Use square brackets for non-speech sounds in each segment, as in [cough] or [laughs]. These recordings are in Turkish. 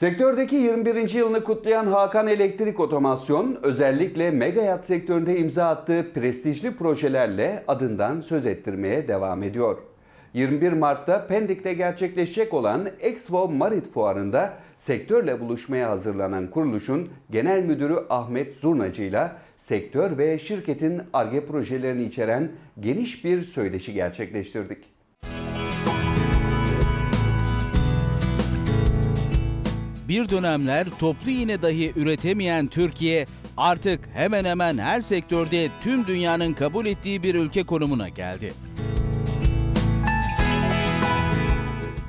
Sektördeki 21. yılını kutlayan Hakan Elektrik Otomasyon özellikle megayat sektöründe imza attığı prestijli projelerle adından söz ettirmeye devam ediyor. 21 Mart'ta Pendik'te gerçekleşecek olan Expo Marit Fuarı'nda sektörle buluşmaya hazırlanan kuruluşun genel müdürü Ahmet Zurnacı ile sektör ve şirketin ARGE projelerini içeren geniş bir söyleşi gerçekleştirdik. Bir dönemler toplu iğne dahi üretemeyen Türkiye artık hemen hemen her sektörde tüm dünyanın kabul ettiği bir ülke konumuna geldi.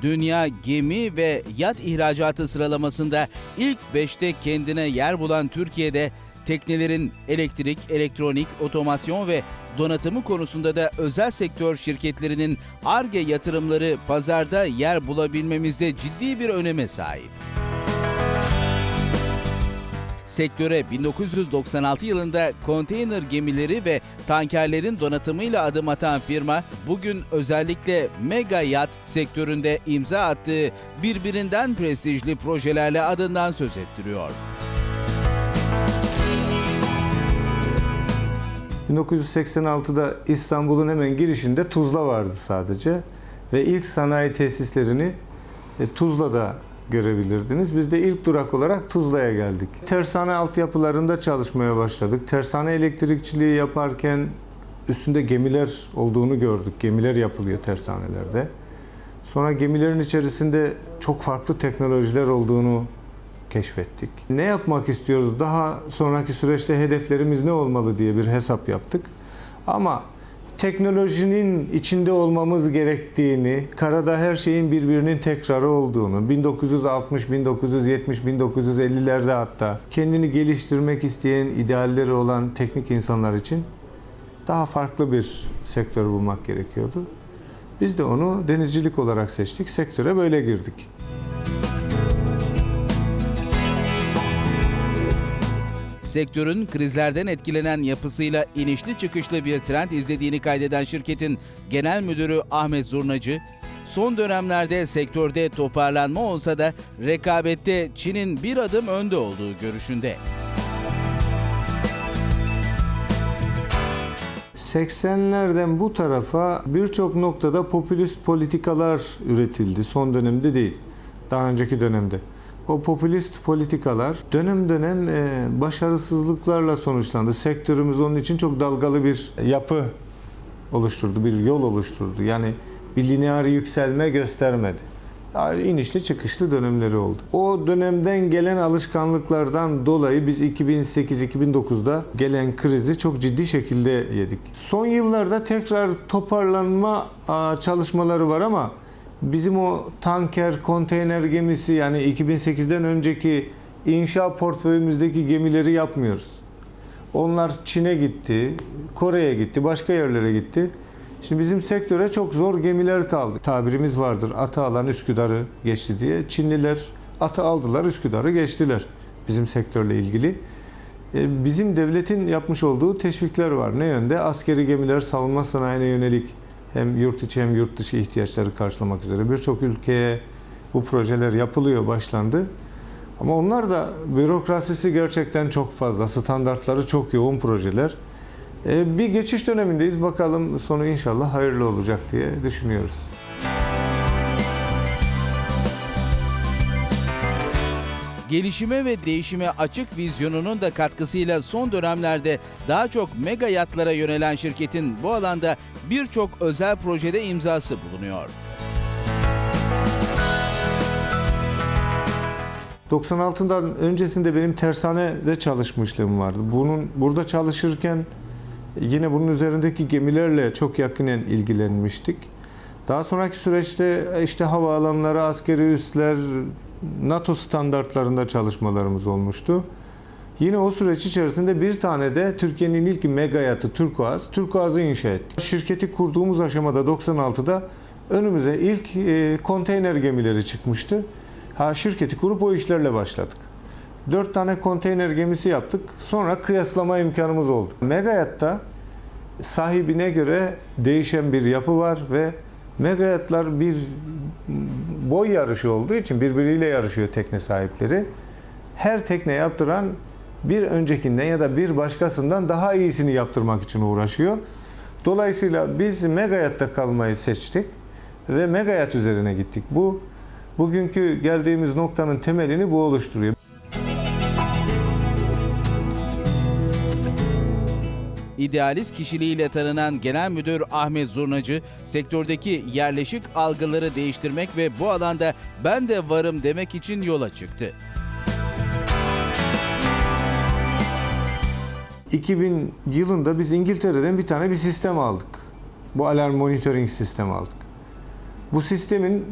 Dünya gemi ve yat ihracatı sıralamasında ilk 5'te kendine yer bulan Türkiye'de teknelerin elektrik, elektronik, otomasyon ve donatımı konusunda da özel sektör şirketlerinin ARGE yatırımları pazarda yer bulabilmemizde ciddi bir öneme sahip. Sektöre 1996 yılında konteyner gemileri ve tankerlerin donatımıyla adım atan firma bugün özellikle mega yat sektöründe imza attığı birbirinden prestijli projelerle adından söz ettiriyor. 1986'da İstanbul'un hemen girişinde Tuzla vardı sadece ve ilk sanayi tesislerini e, Tuzla'da görebilirdiniz. Biz de ilk durak olarak Tuzla'ya geldik. Tersane altyapılarında çalışmaya başladık. Tersane elektrikçiliği yaparken üstünde gemiler olduğunu gördük. Gemiler yapılıyor tersanelerde. Sonra gemilerin içerisinde çok farklı teknolojiler olduğunu keşfettik. Ne yapmak istiyoruz? Daha sonraki süreçte hedeflerimiz ne olmalı diye bir hesap yaptık. Ama teknolojinin içinde olmamız gerektiğini, karada her şeyin birbirinin tekrarı olduğunu, 1960, 1970, 1950'lerde hatta kendini geliştirmek isteyen, idealleri olan teknik insanlar için daha farklı bir sektör bulmak gerekiyordu. Biz de onu denizcilik olarak seçtik. Sektöre böyle girdik. Sektörün krizlerden etkilenen yapısıyla inişli çıkışlı bir trend izlediğini kaydeden şirketin genel müdürü Ahmet Zurnacı, son dönemlerde sektörde toparlanma olsa da rekabette Çin'in bir adım önde olduğu görüşünde. 80'lerden bu tarafa birçok noktada popülist politikalar üretildi. Son dönemde değil, daha önceki dönemde. O popülist politikalar dönem dönem e, başarısızlıklarla sonuçlandı. Sektörümüz onun için çok dalgalı bir yapı oluşturdu, bir yol oluşturdu. Yani bir lineer yükselme göstermedi. İnişli çıkışlı dönemleri oldu. O dönemden gelen alışkanlıklardan dolayı biz 2008-2009'da gelen krizi çok ciddi şekilde yedik. Son yıllarda tekrar toparlanma çalışmaları var ama bizim o tanker, konteyner gemisi yani 2008'den önceki inşa portföyümüzdeki gemileri yapmıyoruz. Onlar Çin'e gitti, Kore'ye gitti, başka yerlere gitti. Şimdi bizim sektöre çok zor gemiler kaldı. Tabirimiz vardır. Atı alan Üsküdar'ı geçti diye. Çinliler atı aldılar, Üsküdar'ı geçtiler. Bizim sektörle ilgili. E, Bizim devletin yapmış olduğu teşvikler var. Ne yönde? Askeri gemiler savunma sanayine yönelik hem yurt içi hem yurt dışı ihtiyaçları karşılamak üzere birçok ülkeye bu projeler yapılıyor, başlandı. Ama onlar da bürokrasisi gerçekten çok fazla, standartları çok yoğun projeler. E, Bir geçiş dönemindeyiz. Bakalım sonu inşallah hayırlı olacak diye düşünüyoruz. Gelişime ve değişime açık vizyonunun da katkısıyla son dönemlerde daha çok mega yatlara yönelen şirketin bu alanda birçok özel projede imzası bulunuyor. 96'dan öncesinde benim tersanede çalışmışlığım vardı. Bunun burada çalışırken yine bunun üzerindeki gemilerle çok yakinen ilgilenmiştik. Daha sonraki süreçte işte havaalanları, askeri üsler, NATO standartlarında çalışmalarımız olmuştu. Yine o süreç içerisinde bir tane de Türkiye'nin ilk mega yatı Turkuaz, Turkuaz'ı inşa ettik. Şirketi kurduğumuz aşamada 96'da önümüze ilk e, konteyner gemileri çıkmıştı. Ha şirketi kurup o işlerle başladık. Dört tane konteyner gemisi yaptık. Sonra kıyaslama imkanımız oldu. Megayatta sahibine göre değişen bir yapı var ve Megayatlar bir boy yarışı olduğu için birbiriyle yarışıyor tekne sahipleri. Her tekne yaptıran bir öncekinden ya da bir başkasından daha iyisini yaptırmak için uğraşıyor. Dolayısıyla biz Megayatta kalmayı seçtik ve Megayat üzerine gittik. Bu bugünkü geldiğimiz noktanın temelini bu oluşturuyor. İdealist kişiliğiyle tanınan Genel Müdür Ahmet Zurnacı, sektördeki yerleşik algıları değiştirmek ve bu alanda ben de varım demek için yola çıktı. 2000 yılında biz İngiltere'den bir tane bir sistem aldık. Bu alarm monitoring sistemi aldık. Bu sistemin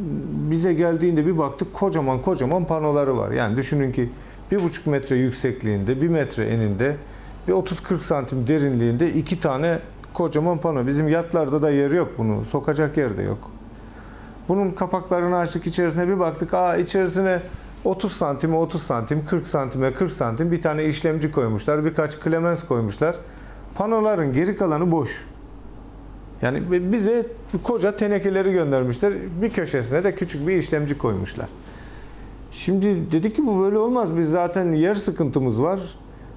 bize geldiğinde bir baktık kocaman kocaman panoları var. Yani düşünün ki bir buçuk metre yüksekliğinde, bir metre eninde ve 30-40 santim derinliğinde iki tane kocaman pano. Bizim yatlarda da yer yok bunu. Sokacak yer de yok. Bunun kapaklarını açtık içerisine bir baktık. Aa içerisine 30 santime 30 santim, 40 santime 40 santim bir tane işlemci koymuşlar. Birkaç klemens koymuşlar. Panoların geri kalanı boş. Yani bize koca tenekeleri göndermişler. Bir köşesine de küçük bir işlemci koymuşlar. Şimdi dedik ki bu böyle olmaz. Biz zaten yer sıkıntımız var.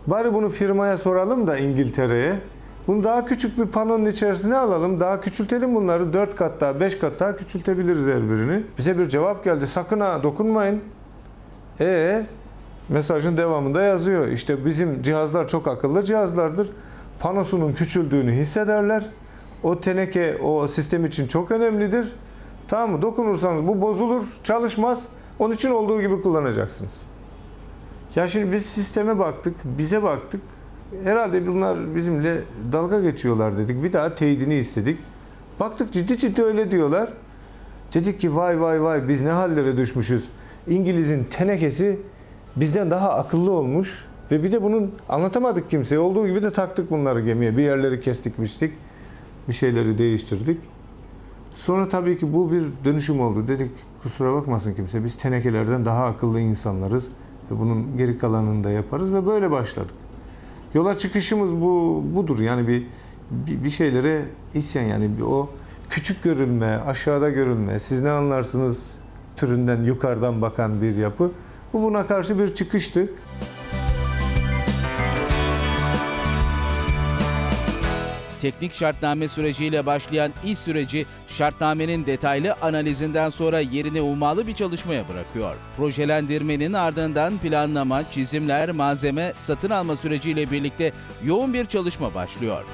Bari bunu firmaya soralım da İngiltere'ye. Bunu daha küçük bir panonun içerisine alalım. Daha küçültelim bunları. 4 kat daha, 5 kat daha küçültebiliriz her birini. Bize bir cevap geldi. Sakın ha dokunmayın. E mesajın devamında yazıyor. İşte bizim cihazlar çok akıllı cihazlardır. Panosunun küçüldüğünü hissederler. O teneke o sistem için çok önemlidir. Tamam mı? Dokunursanız bu bozulur, çalışmaz. Onun için olduğu gibi kullanacaksınız. Ya şimdi biz sisteme baktık, bize baktık. Herhalde bunlar bizimle dalga geçiyorlar dedik. Bir daha teyidini istedik. Baktık ciddi ciddi öyle diyorlar. Dedik ki vay vay vay biz ne hallere düşmüşüz. İngiliz'in tenekesi bizden daha akıllı olmuş ve bir de bunun anlatamadık kimseye. Olduğu gibi de taktık bunları gemiye. Bir yerleri kestik biçtik. Bir şeyleri değiştirdik. Sonra tabii ki bu bir dönüşüm oldu. Dedik kusura bakmasın kimse biz tenekelerden daha akıllı insanlarız. Bunun geri kalanını da yaparız ve böyle başladık. Yola çıkışımız bu budur. Yani bir, bir şeylere isyan yani bir o küçük görülme, aşağıda görülme, siz ne anlarsınız türünden yukarıdan bakan bir yapı. Bu buna karşı bir çıkıştı. Teknik şartname süreciyle başlayan iş süreci şartnamenin detaylı analizinden sonra yerini ummalı bir çalışmaya bırakıyor. Projelendirmenin ardından planlama, çizimler, malzeme, satın alma süreciyle birlikte yoğun bir çalışma başlıyor.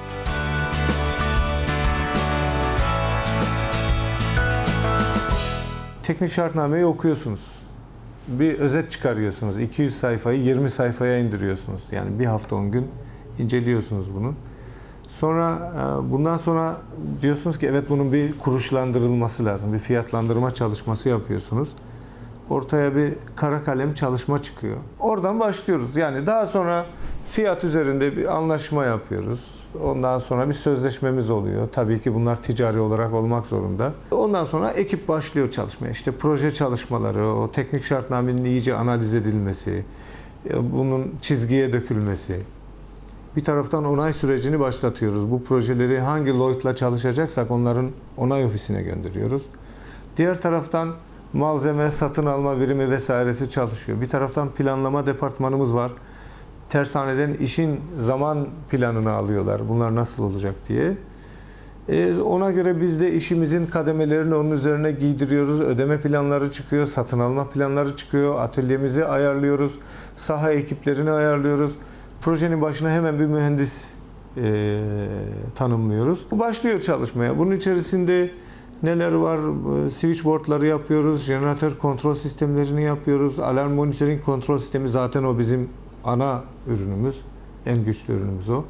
Teknik şartnameyi okuyorsunuz. Bir özet çıkarıyorsunuz. 200 sayfayı 20 sayfaya indiriyorsunuz. Yani bir hafta 10 gün inceliyorsunuz bunu. Sonra e, bundan sonra diyorsunuz ki evet bunun bir kuruşlandırılması lazım. Bir fiyatlandırma çalışması yapıyorsunuz. Ortaya bir kara kalem çalışma çıkıyor. Oradan başlıyoruz. Yani daha sonra fiyat üzerinde bir anlaşma yapıyoruz. Ondan sonra bir sözleşmemiz oluyor. Tabii ki bunlar ticari olarak olmak zorunda. Ondan sonra ekip başlıyor çalışmaya. İşte proje çalışmaları, o teknik şartnamenin iyice analiz edilmesi, e, bunun çizgiye dökülmesi. Bir taraftan onay sürecini başlatıyoruz. Bu projeleri hangi Lloyd'la çalışacaksak onların onay ofisine gönderiyoruz. Diğer taraftan malzeme, satın alma birimi vesairesi çalışıyor. Bir taraftan planlama departmanımız var. Tersaneden işin zaman planını alıyorlar. Bunlar nasıl olacak diye. E, ona göre biz de işimizin kademelerini onun üzerine giydiriyoruz. Ödeme planları çıkıyor, satın alma planları çıkıyor. Atölyemizi ayarlıyoruz. Saha ekiplerini ayarlıyoruz. Projenin başına hemen bir mühendis e, tanımlıyoruz. Başlıyor çalışmaya. Bunun içerisinde neler var? E, Switchboardları yapıyoruz, jeneratör kontrol sistemlerini yapıyoruz, alarm monitoring kontrol sistemi zaten o bizim ana ürünümüz, en güçlü ürünümüz o.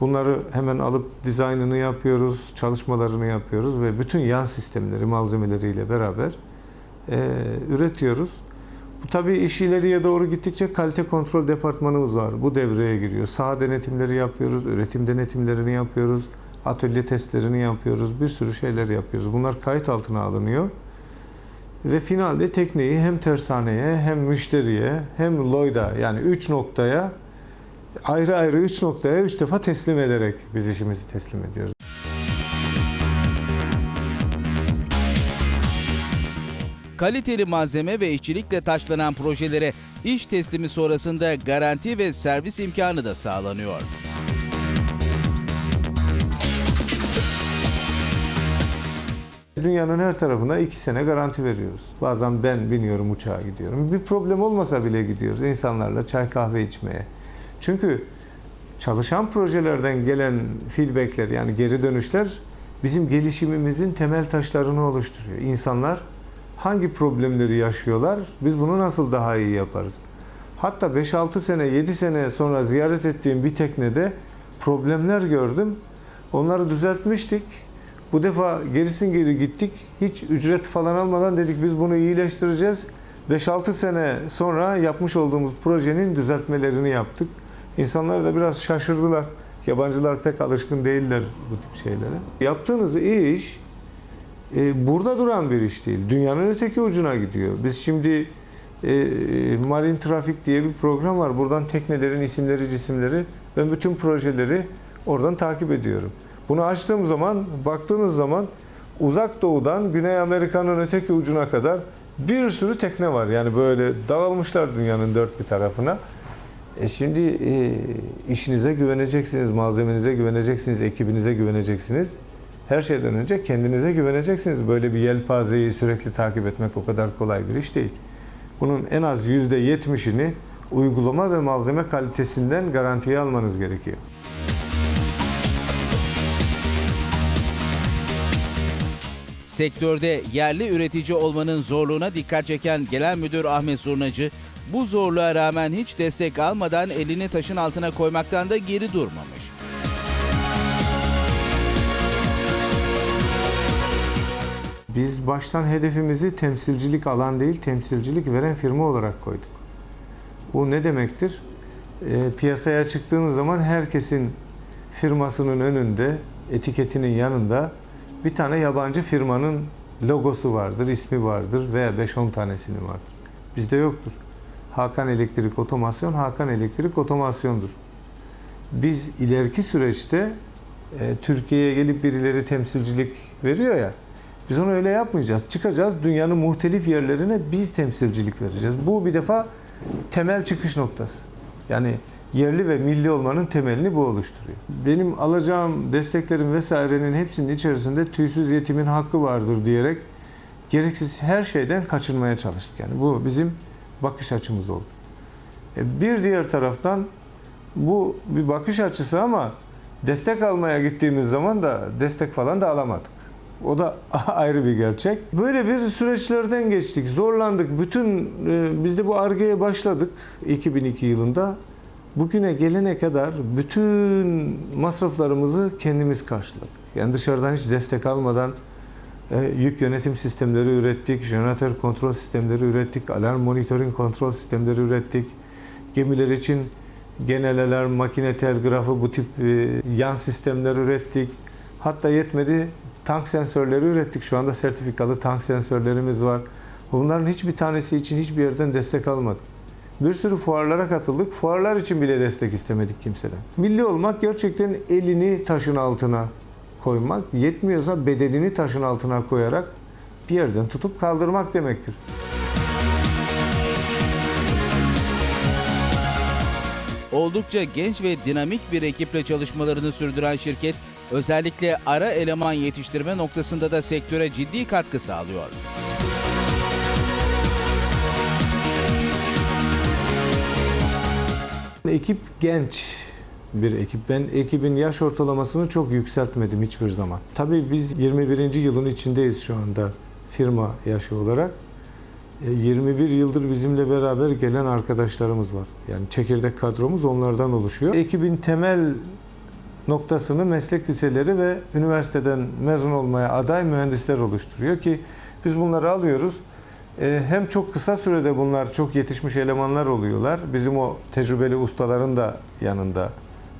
Bunları hemen alıp dizaynını yapıyoruz, çalışmalarını yapıyoruz ve bütün yan sistemleri, malzemeleriyle beraber e, üretiyoruz. Tabii iş ileriye doğru gittikçe kalite kontrol departmanımız var. Bu devreye giriyor. Saha denetimleri yapıyoruz, üretim denetimlerini yapıyoruz, atölye testlerini yapıyoruz, bir sürü şeyler yapıyoruz. Bunlar kayıt altına alınıyor. Ve finalde tekneyi hem tersaneye hem müşteriye hem Lloyd'a yani 3 noktaya ayrı ayrı 3 noktaya 3 defa teslim ederek biz işimizi teslim ediyoruz. Kaliteli malzeme ve işçilikle taşlanan projelere iş teslimi sonrasında garanti ve servis imkanı da sağlanıyor. Dünyanın her tarafına iki sene garanti veriyoruz. Bazen ben biniyorum uçağa gidiyorum. Bir problem olmasa bile gidiyoruz insanlarla çay kahve içmeye. Çünkü çalışan projelerden gelen feedbackler yani geri dönüşler bizim gelişimimizin temel taşlarını oluşturuyor. İnsanlar hangi problemleri yaşıyorlar, biz bunu nasıl daha iyi yaparız? Hatta 5-6 sene, 7 sene sonra ziyaret ettiğim bir teknede problemler gördüm. Onları düzeltmiştik. Bu defa gerisin geri gittik. Hiç ücret falan almadan dedik biz bunu iyileştireceğiz. 5-6 sene sonra yapmış olduğumuz projenin düzeltmelerini yaptık. İnsanlar da biraz şaşırdılar. Yabancılar pek alışkın değiller bu tip şeylere. Yaptığınız iş e, burada duran bir iş değil. Dünyanın öteki ucuna gidiyor. Biz şimdi e, Marine Traffic diye bir program var. Buradan teknelerin isimleri, cisimleri ben bütün projeleri oradan takip ediyorum. Bunu açtığım zaman, baktığınız zaman uzak doğudan Güney Amerika'nın öteki ucuna kadar bir sürü tekne var. Yani böyle dağılmışlar dünyanın dört bir tarafına. E şimdi e, işinize güveneceksiniz, malzemenize güveneceksiniz, ekibinize güveneceksiniz. Her şeyden önce kendinize güveneceksiniz. Böyle bir yelpazeyi sürekli takip etmek o kadar kolay bir iş değil. Bunun en az yüzde yetmişini uygulama ve malzeme kalitesinden garantiye almanız gerekiyor. Sektörde yerli üretici olmanın zorluğuna dikkat çeken Genel Müdür Ahmet Zurnacı, bu zorluğa rağmen hiç destek almadan elini taşın altına koymaktan da geri durmamış. Biz baştan hedefimizi temsilcilik alan değil, temsilcilik veren firma olarak koyduk. Bu ne demektir? E, piyasaya çıktığınız zaman herkesin firmasının önünde, etiketinin yanında bir tane yabancı firmanın logosu vardır, ismi vardır veya 5-10 tanesinin vardır. Bizde yoktur. Hakan Elektrik Otomasyon, Hakan Elektrik Otomasyon'dur. Biz ileriki süreçte e, Türkiye'ye gelip birileri temsilcilik veriyor ya, biz onu öyle yapmayacağız. Çıkacağız dünyanın muhtelif yerlerine biz temsilcilik vereceğiz. Bu bir defa temel çıkış noktası. Yani yerli ve milli olmanın temelini bu oluşturuyor. Benim alacağım desteklerin vesairenin hepsinin içerisinde tüysüz yetimin hakkı vardır diyerek gereksiz her şeyden kaçınmaya çalıştık. Yani bu bizim bakış açımız oldu. E, Bir diğer taraftan bu bir bakış açısı ama destek almaya gittiğimiz zaman da destek falan da alamadık. O da [laughs] ayrı bir gerçek. Böyle bir süreçlerden geçtik, zorlandık. Bütün e, biz de bu argeye başladık 2002 yılında. Bugüne gelene kadar bütün masraflarımızı kendimiz karşıladık. Yani dışarıdan hiç destek almadan e, yük yönetim sistemleri ürettik, jeneratör kontrol sistemleri ürettik, alarm monitoring kontrol sistemleri ürettik. Gemiler için genel alarm, makine telgrafı bu tip e, yan sistemler ürettik. Hatta yetmedi tank sensörleri ürettik. Şu anda sertifikalı tank sensörlerimiz var. Bunların hiçbir tanesi için hiçbir yerden destek almadık. Bir sürü fuarlara katıldık. Fuarlar için bile destek istemedik kimseden. Milli olmak gerçekten elini taşın altına koymak, yetmiyorsa bedenini taşın altına koyarak bir yerden tutup kaldırmak demektir. Oldukça genç ve dinamik bir ekiple çalışmalarını sürdüren şirket, özellikle ara eleman yetiştirme noktasında da sektöre ciddi katkı sağlıyor. Ekip genç bir ekip. Ben ekibin yaş ortalamasını çok yükseltmedim hiçbir zaman. Tabii biz 21. yılın içindeyiz şu anda firma yaşı olarak. E, 21 yıldır bizimle beraber gelen arkadaşlarımız var. Yani çekirdek kadromuz onlardan oluşuyor. Ekibin temel noktasını meslek liseleri ve üniversiteden mezun olmaya aday mühendisler oluşturuyor ki biz bunları alıyoruz. E, Hem çok kısa sürede bunlar çok yetişmiş elemanlar oluyorlar. Bizim o tecrübeli ustaların da yanında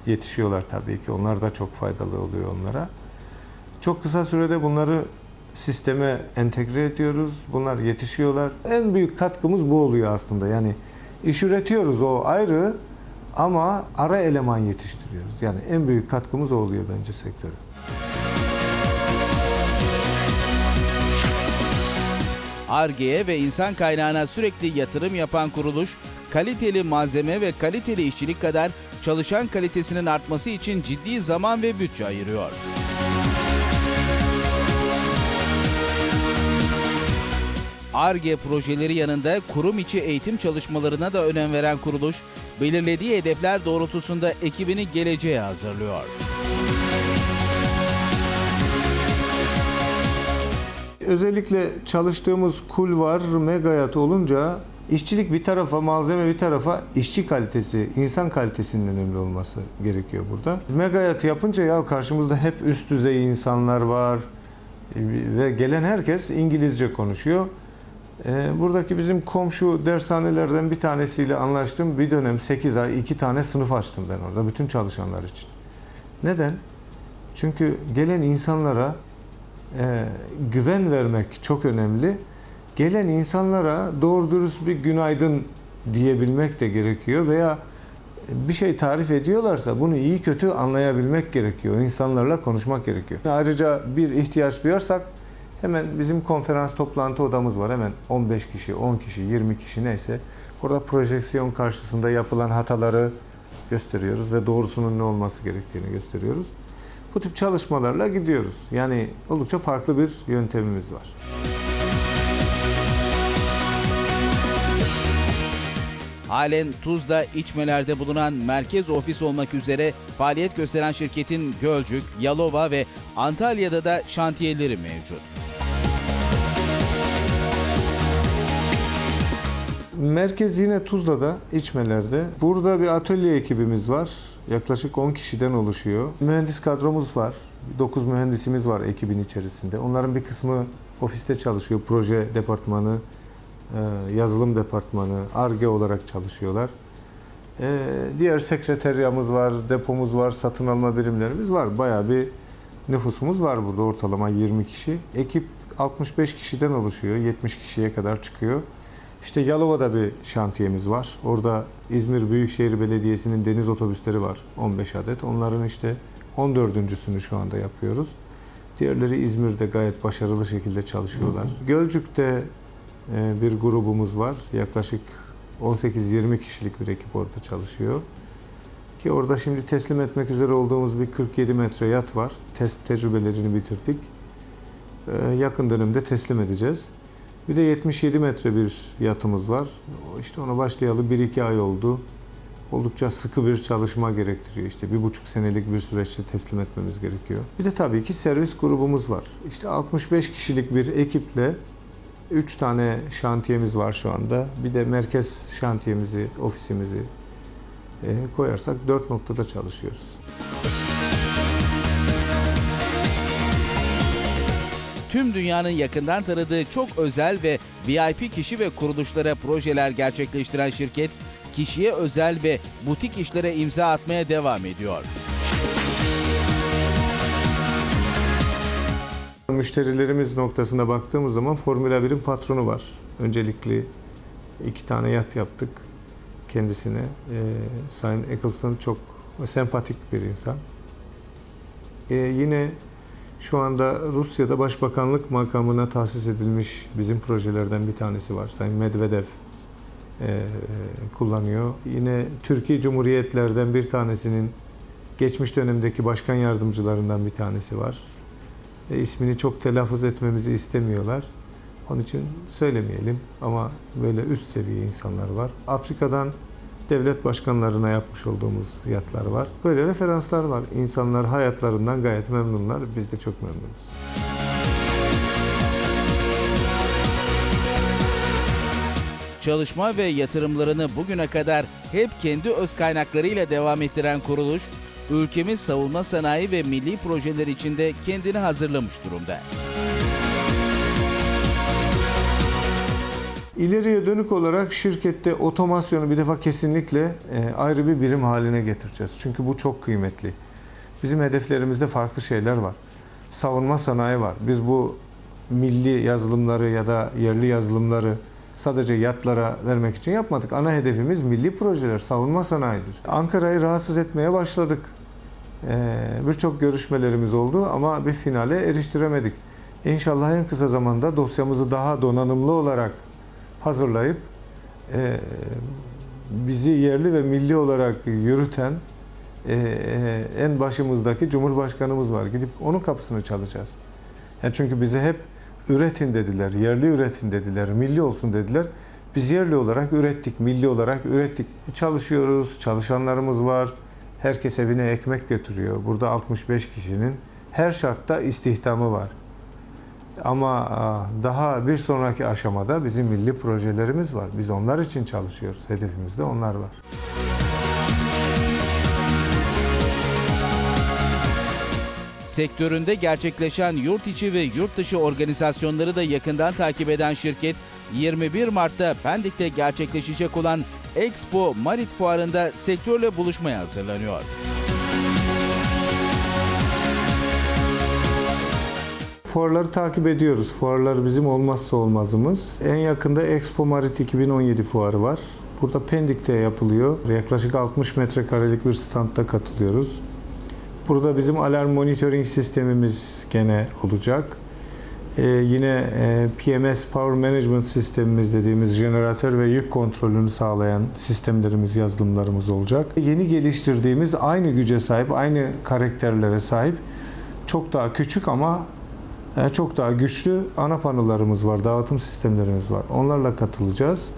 yetişiyorlar tabii ki. Onlar da çok faydalı oluyor onlara. Çok kısa sürede bunları sisteme entegre ediyoruz. Bunlar yetişiyorlar. En büyük katkımız bu oluyor aslında. Yani iş üretiyoruz o ayrı ama ara eleman yetiştiriyoruz. Yani en büyük katkımız oluyor bence sektöre. Ar-Ge'ye ve insan kaynağına sürekli yatırım yapan kuruluş, kaliteli malzeme ve kaliteli işçilik kadar çalışan kalitesinin artması için ciddi zaman ve bütçe ayırıyor. ARGE projeleri yanında kurum içi eğitim çalışmalarına da önem veren kuruluş, belirlediği hedefler doğrultusunda ekibini geleceğe hazırlıyor. Özellikle çalıştığımız kulvar, megayat olunca işçilik bir tarafa, malzeme bir tarafa, işçi kalitesi, insan kalitesinin önemli olması gerekiyor burada. Megayat yapınca ya karşımızda hep üst düzey insanlar var ve gelen herkes İngilizce konuşuyor. Ee, Buradaki bizim komşu dershanelerden bir tanesiyle anlaştım. Bir dönem 8 ay iki tane sınıf açtım ben orada bütün çalışanlar için. Neden? Çünkü gelen insanlara e, güven vermek çok önemli. Gelen insanlara doğru dürüst bir günaydın diyebilmek de gerekiyor veya bir şey tarif ediyorlarsa bunu iyi kötü anlayabilmek gerekiyor. İnsanlarla konuşmak gerekiyor. Ayrıca bir ihtiyaç duyarsak hemen bizim konferans toplantı odamız var. Hemen 15 kişi, 10 kişi, 20 kişi neyse orada projeksiyon karşısında yapılan hataları gösteriyoruz ve doğrusunun ne olması gerektiğini gösteriyoruz. Bu tip çalışmalarla gidiyoruz. Yani oldukça farklı bir yöntemimiz var. Halen Tuzla içmelerde bulunan merkez ofis olmak üzere faaliyet gösteren şirketin Gölcük, Yalova ve Antalya'da da şantiyeleri mevcut. Merkez yine Tuzla'da, İçmeler'de. Burada bir atölye ekibimiz var. Yaklaşık 10 kişiden oluşuyor. Mühendis kadromuz var. 9 mühendisimiz var ekibin içerisinde. Onların bir kısmı ofiste çalışıyor. Proje departmanı, e, yazılım departmanı, ARGE olarak çalışıyorlar. E, Diğer sekreteryamız var, depomuz var, satın alma birimlerimiz var. Bayağı bir nüfusumuz var burada ortalama 20 kişi. Ekip 65 kişiden oluşuyor, 70 kişiye kadar çıkıyor. İşte Yalova'da bir şantiyemiz var. Orada İzmir Büyükşehir Belediyesi'nin deniz otobüsleri var 15 adet. Onların işte 14.sünü şu anda yapıyoruz. Diğerleri İzmir'de gayet başarılı şekilde çalışıyorlar. Gölcük'te e, bir grubumuz var. Yaklaşık 18-20 kişilik bir ekip orada çalışıyor. Ki orada şimdi teslim etmek üzere olduğumuz bir 47 metre yat var. Test tecrübelerini bitirdik. E, Yakın dönemde teslim edeceğiz. Bir de 77 metre bir yatımız var. İşte ona başlayalı 1-2 ay oldu. Oldukça sıkı bir çalışma gerektiriyor. İşte bir buçuk senelik bir süreçte teslim etmemiz gerekiyor. Bir de tabii ki servis grubumuz var. İşte 65 kişilik bir ekiple 3 tane şantiyemiz var şu anda. Bir de merkez şantiyemizi, ofisimizi e, koyarsak 4 noktada çalışıyoruz. Tüm dünyanın yakından tanıdığı çok özel ve VIP kişi ve kuruluşlara projeler gerçekleştiren şirket, kişiye özel ve butik işlere imza atmaya devam ediyor. Müşterilerimiz noktasına baktığımız zaman Formula 1'in patronu var. Öncelikli iki tane yat yaptık kendisine. Ee, Sayın Eccleston çok sempatik bir insan. Ee, yine şu anda Rusya'da başbakanlık makamına tahsis edilmiş bizim projelerden bir tanesi var. Sayın Medvedev e, kullanıyor. Yine Türkiye Cumhuriyetlerden bir tanesinin geçmiş dönemdeki başkan yardımcılarından bir tanesi var. E, ismini çok telaffuz etmemizi istemiyorlar. Onun için söylemeyelim ama böyle üst seviye insanlar var. Afrika'dan devlet başkanlarına yapmış olduğumuz yatlar var. Böyle referanslar var. İnsanlar hayatlarından gayet memnunlar. Biz de çok memnunuz. Çalışma ve yatırımlarını bugüne kadar hep kendi öz kaynaklarıyla devam ettiren kuruluş, ülkemiz savunma sanayi ve milli projeler içinde kendini hazırlamış durumda. İleriye dönük olarak şirkette otomasyonu bir defa kesinlikle e, ayrı bir birim haline getireceğiz. Çünkü bu çok kıymetli. Bizim hedeflerimizde farklı şeyler var. Savunma sanayi var. Biz bu milli yazılımları ya da yerli yazılımları sadece yatlara vermek için yapmadık. Ana hedefimiz milli projeler, savunma sanayidir. Ankara'yı rahatsız etmeye başladık. Ee, Birçok görüşmelerimiz oldu ama bir finale eriştiremedik. İnşallah en kısa zamanda dosyamızı daha donanımlı olarak hazırlayıp e, bizi yerli ve milli olarak yürüten e, e, en başımızdaki Cumhurbaşkanımız var. Gidip onun kapısını çalacağız. Yani çünkü bize hep üretin dediler, yerli üretin dediler, milli olsun dediler. Biz yerli olarak ürettik, milli olarak ürettik. Çalışıyoruz, çalışanlarımız var. Herkes evine ekmek götürüyor. Burada 65 kişinin her şartta istihdamı var. Ama a, daha bir sonraki aşamada bizim milli projelerimiz var. Biz onlar için çalışıyoruz. Hedefimizde onlar var. Sektöründe gerçekleşen yurt içi ve yurt dışı organizasyonları da yakından takip eden şirket 21 Mart'ta Pendik'te gerçekleşecek olan Expo Marit Fuarı'nda sektörle buluşmaya hazırlanıyor. Fuarları takip ediyoruz. Fuarlar bizim olmazsa olmazımız. En yakında Expo Marit 2017 fuarı var. Burada Pendik'te yapılıyor. Yaklaşık 60 metrekarelik bir standta katılıyoruz. Burada bizim alarm monitoring sistemimiz gene olacak. Ee, yine e, PMS Power Management sistemimiz dediğimiz jeneratör ve yük kontrolünü sağlayan sistemlerimiz, yazılımlarımız olacak. Yeni geliştirdiğimiz aynı güce sahip, aynı karakterlere sahip çok daha küçük ama çok daha güçlü ana panolarımız var, dağıtım sistemlerimiz var. Onlarla katılacağız.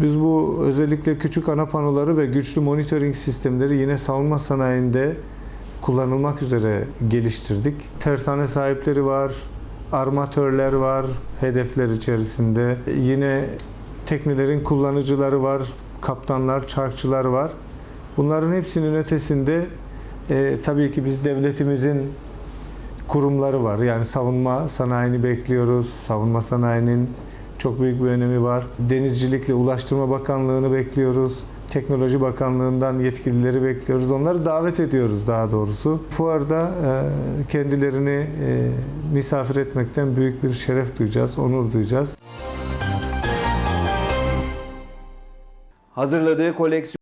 Biz bu özellikle küçük ana panoları ve güçlü monitoring sistemleri yine savunma sanayinde kullanılmak üzere geliştirdik. Tersane sahipleri var, armatörler var hedefler içerisinde. Yine teknelerin kullanıcıları var, kaptanlar, çarkçılar var. Bunların hepsinin ötesinde e, tabii ki biz devletimizin kurumları var. Yani savunma sanayini bekliyoruz. Savunma sanayinin çok büyük bir önemi var. Denizcilikle Ulaştırma Bakanlığı'nı bekliyoruz. Teknoloji Bakanlığı'ndan yetkilileri bekliyoruz. Onları davet ediyoruz daha doğrusu. Fuarda e, kendilerini e, misafir etmekten büyük bir şeref duyacağız, onur duyacağız. Hazırladığı koleksiyon